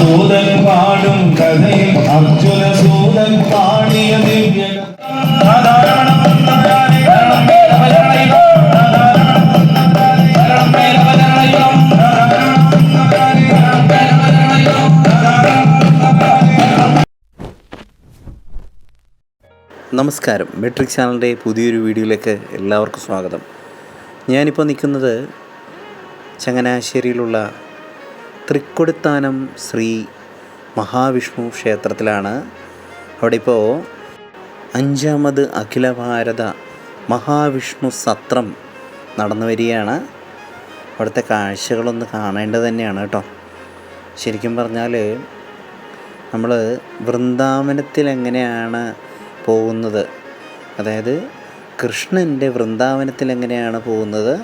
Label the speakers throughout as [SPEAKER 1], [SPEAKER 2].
[SPEAKER 1] സൂതൻ പാടും കഥയിൽ അർജുന സൂതൻ പാടിയ
[SPEAKER 2] നമസ്കാരം. മെട്രിക് ചാനലിന്റെ പുതിയൊരു വീഡിയോയിലേക്ക് എല്ലാവർക്കും സ്വാഗതം. ഞാനിപ്പോൾ നിൽക്കുന്നത് ചങ്ങനാശ്ശേരിയിലുള്ള തൃക്കൊടിത്താനം ശ്രീ മഹാവിഷ്ണു ക്ഷേത്രത്തിലാണ്. അവിടെ ഇപ്പോൾ അഞ്ചാമത് അഖില ഭാരത മഹാവിഷ്ണു സത്രം നടന്നു വരികയാണ്. അവിടുത്തെ കാഴ്ചകളൊന്ന് കാണേണ്ടത് തന്നെയാണ് കേട്ടോ. ശരിക്കും പറഞ്ഞാൽ നമ്മൾ വൃന്ദാവനത്തിൽ എങ്ങനെയാണ് പോകുന്നത്? അതായത് കൃഷ്ണന്റെ വൃന്ദാവനത്തിൽ എങ്ങനെയാണ് പോകുന്നത്?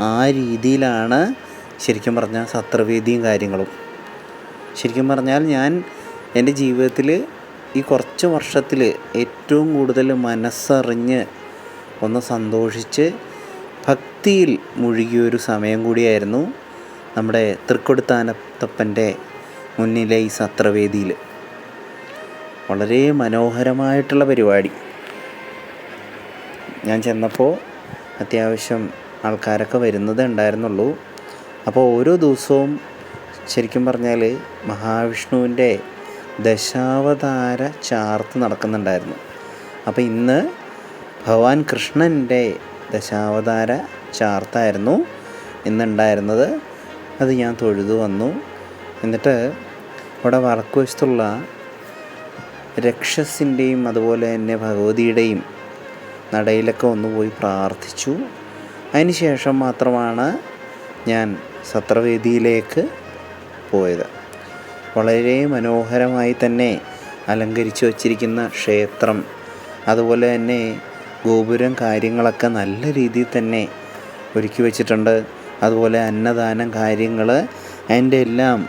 [SPEAKER 2] ആ രീതിയിലാണ് ശരിക്കും പറഞ്ഞാൽ സത്രവേദിയും കാര്യങ്ങളും. ശരിക്കും പറഞ്ഞാൽ ഞാൻ എന്റെ ജീവിതത്തിൽ ഈ കുറച്ച് വർഷത്തിൽ ഏറ്റവും കൂടുതൽ മനസ്സറിഞ്ഞ് ഒന്ന് സന്തോഷിച്ച് ഭക്തിയിൽ മുഴുകിയൊരു സമയം കൂടിയായിരുന്നു നമ്മുടെ തൃക്കൊടുത്താനത്തപ്പന്റെ മുന്നിലെ ഈ സത്രവേദിയിൽ വളരെ മനോഹരമായിട്ടുള്ള പരിപാടി. ഞാൻ ചെന്നപ്പോൾ അത്യാവശ്യം ആൾക്കാരൊക്കെ വരുന്നതേ ഉണ്ടായിരുന്നുള്ളൂ. അപ്പോൾ ഓരോ ദിവസവും ശരിക്കും പറഞ്ഞാൽ മഹാവിഷ്ണുവിന്റെ ദശാവതാര ചാർത്ത് നടക്കുന്നുണ്ടായിരുന്നു. അപ്പോൾ ഇന്ന് ഭഗവാൻ കൃഷ്ണന്റെ ദശാവതാര ചാർത്തായിരുന്നു ഇന്നുണ്ടായിരുന്നത്. അത് ഞാൻ തൊഴുതു വന്നു. എന്നിട്ട് അവിടെ വടക്ക് വശത്തുള്ള രക്ഷസിന്റെയും അതുപോലെ തന്നെ ഭഗവതിയുടെയും നടയിലൊക്കെ ഒന്ന് പോയി പ്രാർത്ഥിച്ചു. അതിന് ശേഷം മാത്രമാണ് ഞാൻ സത്രവേദിയിലേക്ക് പോയത്. വളരെ മനോഹരമായി തന്നെ അലങ്കരിച്ചു വച്ചിരിക്കുന്ന ക്ഷേത്രം അതുപോലെ തന്നെ ഗോപുരം കാര്യങ്ങളൊക്കെ നല്ല രീതിയിൽ തന്നെ ഒരുക്കി വച്ചിട്ടുണ്ട്. അതുപോലെ അന്നദാനം കാര്യങ്ങൾ അതിന്റെ എല്ലാം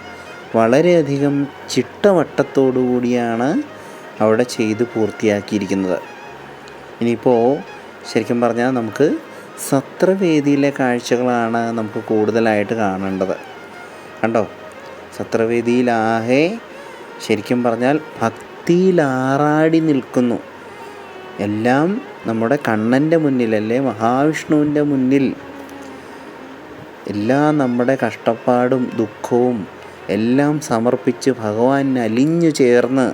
[SPEAKER 2] വളരെയധികം ചിട്ടവട്ടത്തോടു കൂടിയാണ് അവിടെ ചെയ്ത് പൂർത്തിയാക്കിയിരിക്കുന്നത്. ഇനിയിപ്പോൾ ശരിക്കും പറഞ്ഞാൽ നമുക്ക് സത്രവേദിയിലെ കാഴ്ചകളാണ് നമുക്ക് കൂടുതലായിട്ട് കാണേണ്ടത്. കണ്ടോ? സത്രവേദിയിലാകെ ശരിക്കും പറഞ്ഞാൽ ഭക്തിയിലാറാടി നിൽക്കുന്നു. എല്ലാം നമ്മുടെ കണ്ണന്റെ മുന്നിലല്ലേ മഹാവിഷ്ണുവിന്റെ മുന്നിൽ. എല്ലാ നമ്മുടെ കഷ്ടപ്പാടും ദുഃഖവും എല്ലാം സമർപ്പിച്ച് ഭഗവാൻ അലിഞ്ഞു ചേർന്ന്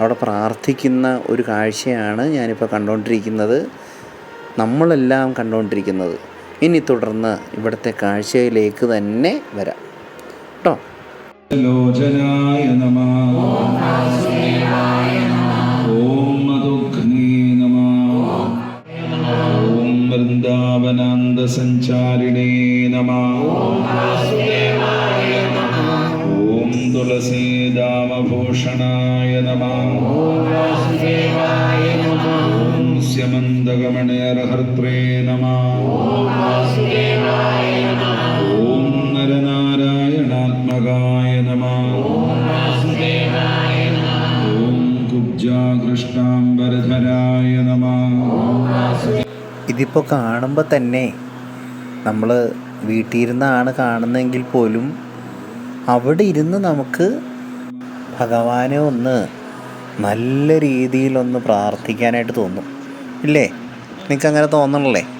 [SPEAKER 2] അവിടെ പ്രാർത്ഥിക്കുന്ന ഒരു കാഴ്ചയാണ് ഞാനിപ്പോൾ കണ്ടുകൊണ്ടിരിക്കുന്നത്. നമ്മളെല്ലാം കണ്ടുകൊണ്ടിരിക്കുന്നത്. ഇനി തുടർന്ന് ഇവിടുത്തെ കാഴ്ചയിലേക്ക് തന്നെ വരാം. കേട്ടോ
[SPEAKER 1] ലോചനായ നമ. ഓം മധുഘ്നേ നമ. ഓം വൃന്ദാവനാന്ത സഞ്ചാരിണേ നമ. ഓം തുളസീദാമഭൂഷണായ നമ ഓം നമ. ഓം നമ.
[SPEAKER 2] ഇതിപ്പോൾ കാണുമ്പോൾ തന്നെ നമ്മൾ വീട്ടിലിരുന്നാണ് കാണുന്നതെങ്കിൽ പോലും അവിടെ ഇരുന്ന് നമുക്ക് ഭഗവാനെ ഒന്ന് നല്ല രീതിയിലൊന്ന് പ്രാർത്ഥിക്കാനായിട്ട് തോന്നും. ഇല്ലേ? നിങ്ങൾക്ക് അങ്ങനെ തോന്നണല്ലേ?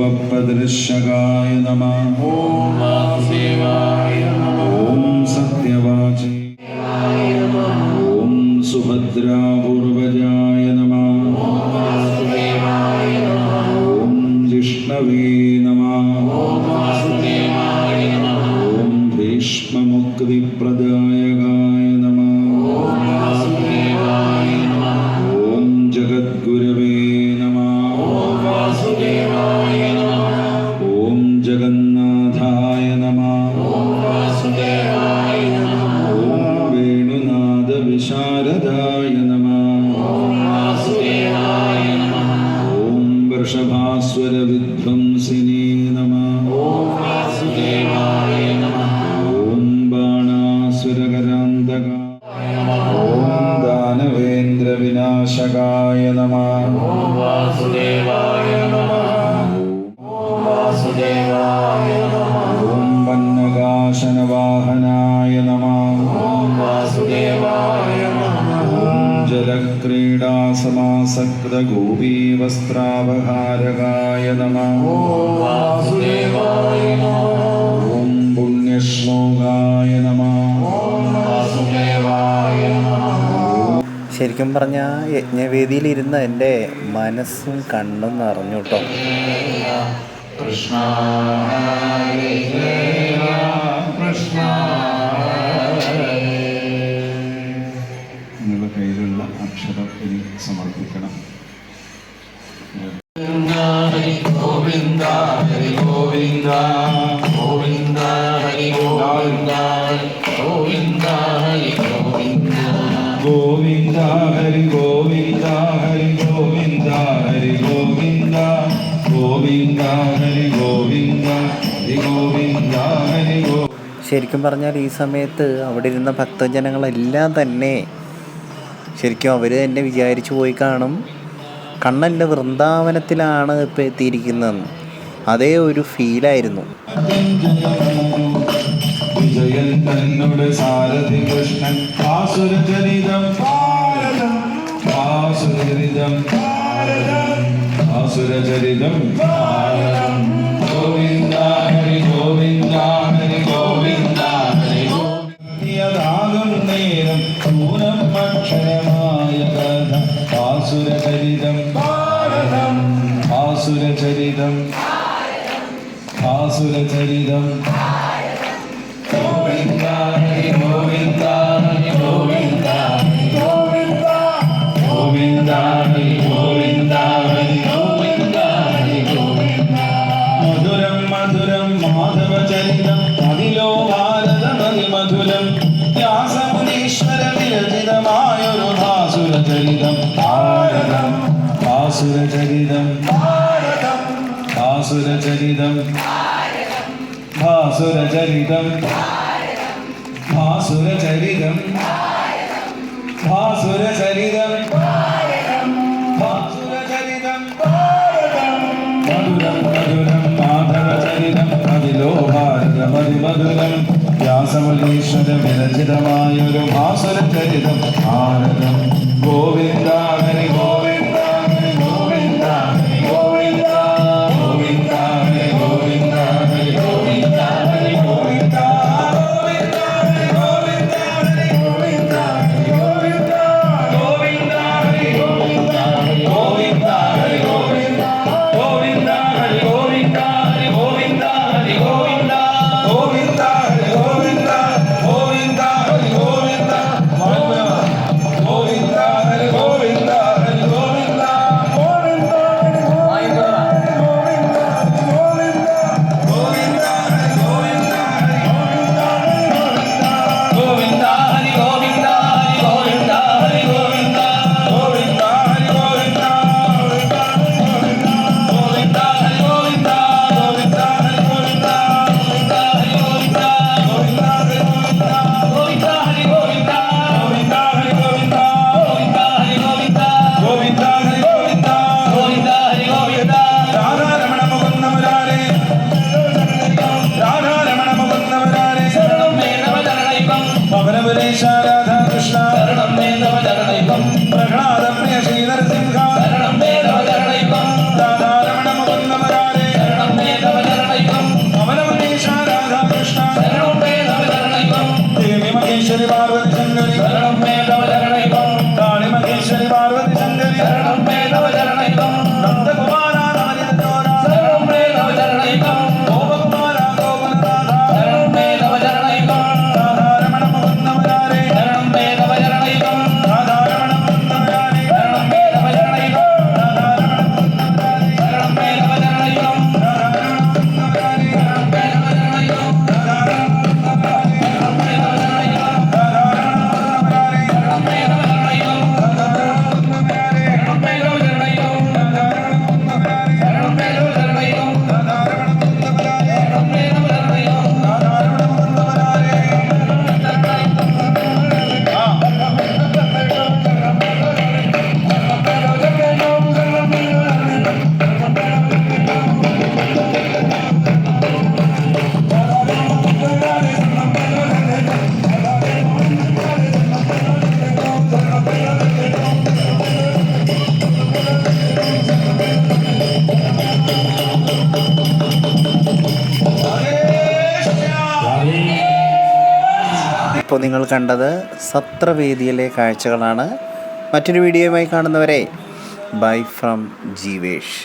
[SPEAKER 1] വാസുദേവായ നമ. ഓം സത്യവാചി. ഓം സുഭദ്രാപൂർവജായ നമ. ഓം ജിഷ്ണവേ वृषभास्वरविध्वंसिने नमः
[SPEAKER 3] ॐ बाणासुरकरान्तका ॐ दानवेन्द्रविनाशकाय नमः
[SPEAKER 1] ॐ वन्नकाशनवाहनाय नमः
[SPEAKER 3] ॐ जलक्रीडासमासक्तगोपी വസ്ത്രാവഹാരകായ
[SPEAKER 1] നമ. വാസുദേവായ ഓം
[SPEAKER 3] പുണ്യശ്ലോകായ നമ. വാസുദേവായ
[SPEAKER 2] ശരിക്കും പറഞ്ഞാൽ യജ്ഞവേദിയിലിരുന്ന് എന്റെ മനസ്സും കണ്ണും നിറഞ്ഞു കേട്ടോ
[SPEAKER 3] കൃഷ്ണ കൃഷ്ണ ഗോവിന്ദ ഹരി ഗോവിന്ദ ഗോവിന്ദ ഹരി ഗോവിന്ദ ഗോവിന്ദ ഹരി ഗോവിന്ദ.
[SPEAKER 1] ഗോവിന്ദ ഹരി ഗോവിന്ദ ഹരി ഗോവിന്ദ ഹരി ഗോവിന്ദ ഗോവിന്ദ ഹരി ഗോവിന്ദ ഹരി ഗോവിന്ദ ഹരി ഗോ
[SPEAKER 2] ശരിക്കും പറഞ്ഞാൽ ഈ സമയത്ത് അവിടെ ഇരുന്ന ഭക്തജനങ്ങളെല്ലാം തന്നെ ശരിക്കും അവർ തന്നെ വിചാരിച്ചു പോയി കാണും. കണ്ണന്റെ വൃന്ദാവനത്തിലാണ് ഇപ്പോൾ എത്തിയിരിക്കുന്നതെന്ന് അതേ ഒരു ഫീലായിരുന്നു
[SPEAKER 1] വിജയൻ കൃഷ്ണൻ ഭാരതം ഭാരതം ഭാരതം ഗോവിന്ദ ഗോവിന്ദ ഗോവിന്ദ നേരം പൂരം കഥ ആസുരചരിതം. ഭാരതം. ആസുരചരിതം. ആസുരചരിതം. ഗോവിന്ദ ഗോവിന്ദ ഗോവിന്ദ ഗോവിന്ദ ഗോവിന്ദ ഗോവിന്ദ ഗോവിന്ദ ഗോവിന്ദ മധുരം മധുരം മാധവ ചരിതം അതിലോ ഭാരതമതി മധുരം. വ്യാസമുനീശ്വര വിരചിതമായൊരു ഭാസുര ചരിതം ഭാരതം ഭാസുര ചരിതം ഭാസുരചരിതം. ഭാസുരചരിതം. ഭാസുരചരിതം. ഭാസുരചരിതം. മധുരം മധുരം മാധവചരിതം അതിലോ മധുരം വ്യാസമലീശ്വര വിരചിതമായൊരു ഭാസുരചരിതം. ഭാരതം ഗോവിന്ദ ഹരി
[SPEAKER 2] നിങ്ങൾ കണ്ടത് സത്രവേദിയിലെ കാഴ്ചകളാണ്. മറ്റൊരു വീഡിയോയുമായി കാണുന്നവരെ ബൈ ഫ്രം ജീവേഷ്.